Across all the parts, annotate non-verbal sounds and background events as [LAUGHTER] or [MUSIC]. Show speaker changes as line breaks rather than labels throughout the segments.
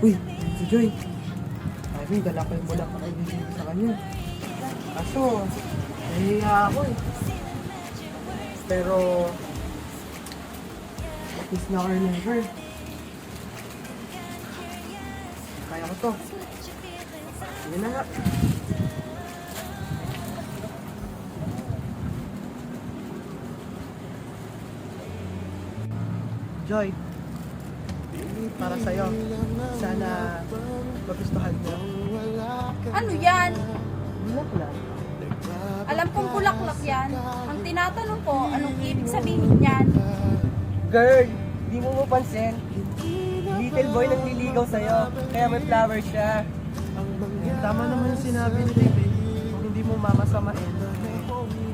Uy, si Joy. Sabi, dala ko yung mula pa kay Bibi sa kanya. Kaso, nahihiya ako eh. Pero, at least now or never. Kaya ko to. Sige na nga. Joy, para sa'yo. Sana magustuhan mo.
Ano yan?
Bulak lang.
Alam kong bulaklak yan. Ang tinatanong ko, anong ibig sabihin yan?
Girl, di mo mapansin? Little boy nang liligaw sa'yo, kaya may flower siya.
Tama naman yung sinabi ni. Kung hindi mo mamasamain,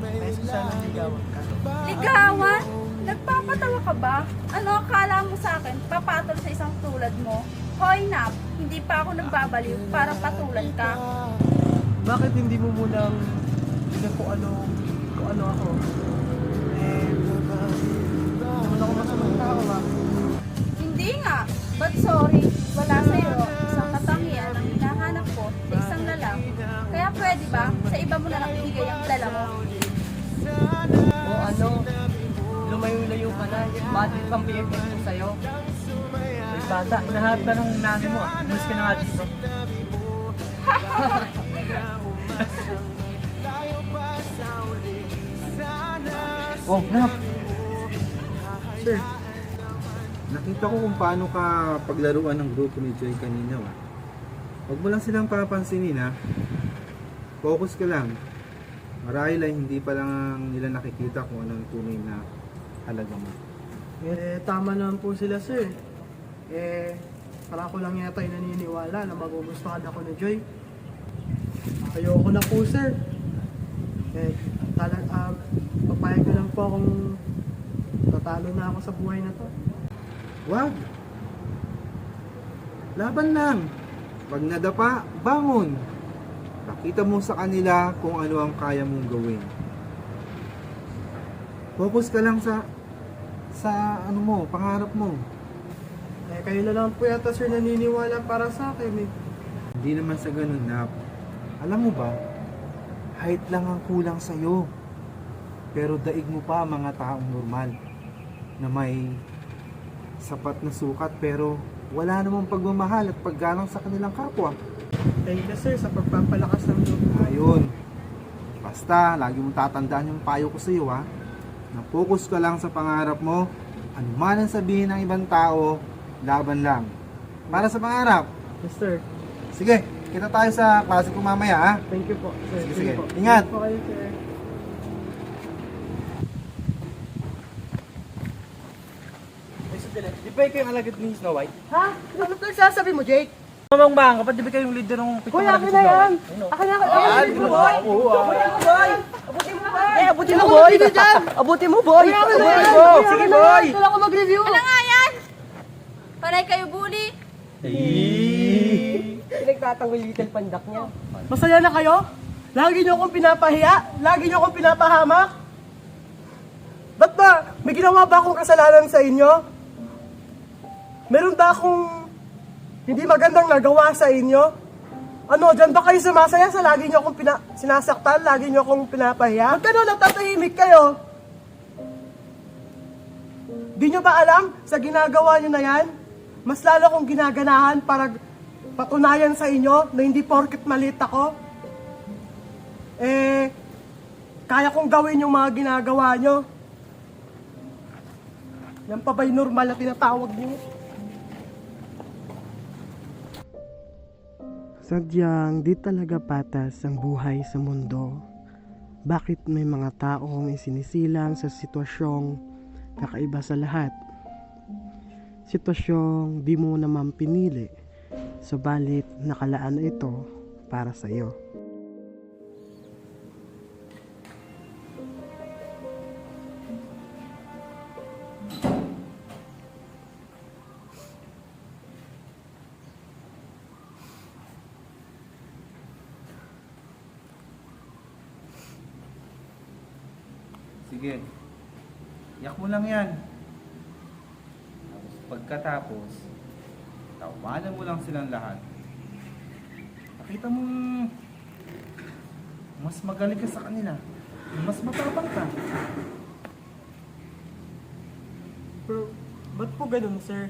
best sana ligawan ka.
Ligawan? Nagpapatawa ka ba? Ano akala mo sa akin, papatol sa isang tulad mo? Hoy nap, hindi pa ako nagbabaliw para patulan ka.
Bakit hindi mo munang tignan kung ano, kung ano ako? Eh,
bakit pang BFF ko sa'yo? Ay bata, inaharap ka ng nanay mo ah, umus ka na nga dito. [LAUGHS]
Oh, Nap.
Sir,
Nakita ko kung paano ka paglaruan ng grupo ni Joy kanina. Wa. Huwag mo lang silang papansinin ha. Focus ka lang. Marahil ay hindi pa lang nila nakikita kung ano ang tunay na halaga mo.
Eh, tama naman po sila sir. Eh, para ko lang yata yung naniniwala na magugustuhan ako ni Joy. Ayoko na po sir. Eh, talag, ah, papayag na lang po akong tatalo na ako sa buhay na to.
Wag! Laban lang! Pag nadapa, bangon! Pakita mo sa kanila kung ano ang kaya mong gawin. Focus ka lang sa sa ano mo, pangarap mo.
Eh, kayo na lang po yata sir naniniwala para sa akin eh.
Hindi naman sa ganun na, alam mo ba, height lang ang kulang sa'yo. Pero daig mo pa mga taong normal na may sapat na sukat pero wala namang pagmamahal at paggalang sa kanilang kapwa.
Thank you sir sa pagpapalakas ng loob.
Ayun. Basta, lagi mong tatandaan yung payo ko sa iyo ha. Na focus ka lang sa pangarap mo. Ano man ang sabihin ng ibang tao, laban lang. Para sa pangarap.
Yes sir.
Sige, kita tayo sa klase ko mamaya ha.
Thank you po sir.
Sige, sige.
po.
Ingat.
Ingat po kayo sir.
Di ba kayo yung alagad ni Snow White?
Ha? Ano to sasabi mo Jake?
Mamang bang, kapag di ba kayo yung leader ng pitong
Kuya, akin na
Snow
yan. Akin na akin.
Ah,
Akin na
ba?
boy! Akin na
Abutin
yan.
mo!
Akin
Sige
na
boy!
yan. Wala ko mag-review.
Ano nga yan? Panay kayo bully?
Pinagtatanggol little pandak niya.
Masaya na kayo? Lagi niyo akong pinapahiya? Lagi niyo akong pinapahamak? Ba't ba? May ginawa ba akong kasalanan sa inyo? Meron ba akong hindi magandang nagawa sa inyo? Ano, dyan ba kayo sumasaya sa lagi niyo akong pina- sinasaktan? Lagi niyo akong pinapahiya? Ba't ganun, natatahimik kayo? Di nyo ba alam sa ginagawa nyo na yan? Mas lalo kong ginaganahan para patunayan sa inyo na hindi porket malit ako. Eh, kaya kong gawin yung mga ginagawa nyo. Yan pa ba'y normal na tinatawag nyo? Sadyang di talaga patas ang buhay sa mundo. Bakit may mga taong isinisilang sa sitwasyong kakaiba sa lahat? Sitwasyong di mo naman pinili, subalit nakalaan na ito para sa iyo.
Sige. Yak mo lang yan. Tapos pagkatapos, tawanan mo lang silang lahat. Nakita mo mas magaling ka sa kanila. Mas matapang ka.
Pero, ba't po ganun, sir?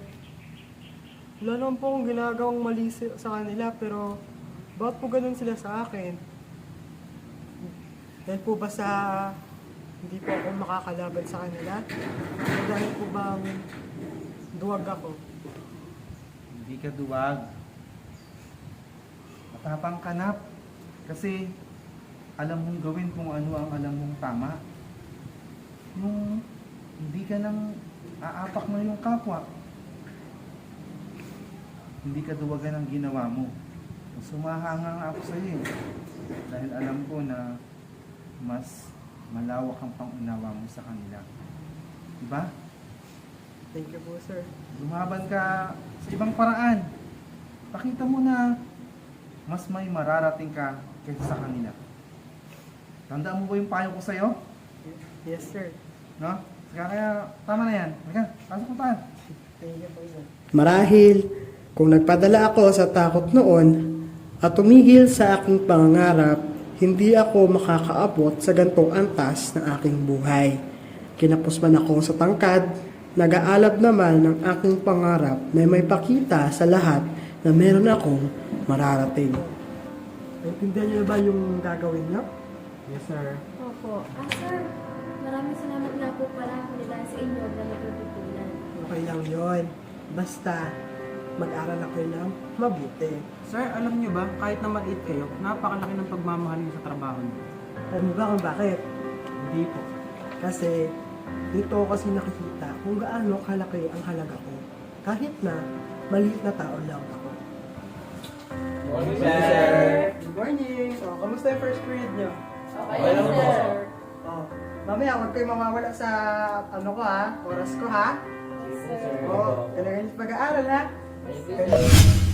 Wala naman po akong ginagawang mali sa kanila, pero bakit po ganun sila sa akin? Dahil po ba sa hindi po ako makakalaban sa kanila? O dahil po bang duwag ako?
Hindi ka duwag. Matapang ka na. Kasi alam mong gawin kung ano ang alam mong tama. Yung hindi ka nang aapak na yung kapwa. Hindi ka duwagan ang ginawa mo. Sumahanga nga ako sa iyo. Dahil alam ko na mas malawak ang pangunawa mo sa kanila. Diba?
Thank you po, sir.
lumaban ka sa ibang paraan. Pakita mo na mas may mararating ka kaysa sa kanila. Tandaan mo ba yung payo ko sa'yo?
Yes, sir.
No? Kaya, kaya tama na yan. Halika, pasok mo tayo.
Thank you po, sir.
Marahil, kung nagpadala ako sa takot noon at tumigil sa aking pangangarap, hindi ako makakaabot sa gantong antas ng aking buhay. Kinapos man ako sa tangkad, nag-aalab naman ng aking pangarap na may pakita sa lahat na meron akong mararating.
Naintindihan niyo ba yung gagawin niyo?
Yes, sir.
Opo. Ah, sir. Maraming salamat nga po pala dahil sa inyo na natututunan.
Okay lang yon. Basta, mag-aral ako ng mabuti.
Sir, alam niyo ba, kahit na maliit kayo, napakalaki ng pagmamahal niyo sa trabaho niyo.
Alam mo ba kung bakit?
Hindi po.
Kasi dito kasi nakikita kung gaano kalaki ang halaga ko. Kahit na maliit na tao lang ako.
Morning, sir.
Good morning! So, kamusta yung first period nyo?
Okay, sir.
Oh, mamaya huwag kayo mawawala sa ano ko ha, oras ko ha.
Sir.
Oh, kailangan nyo pag-aaral ha. Thank you.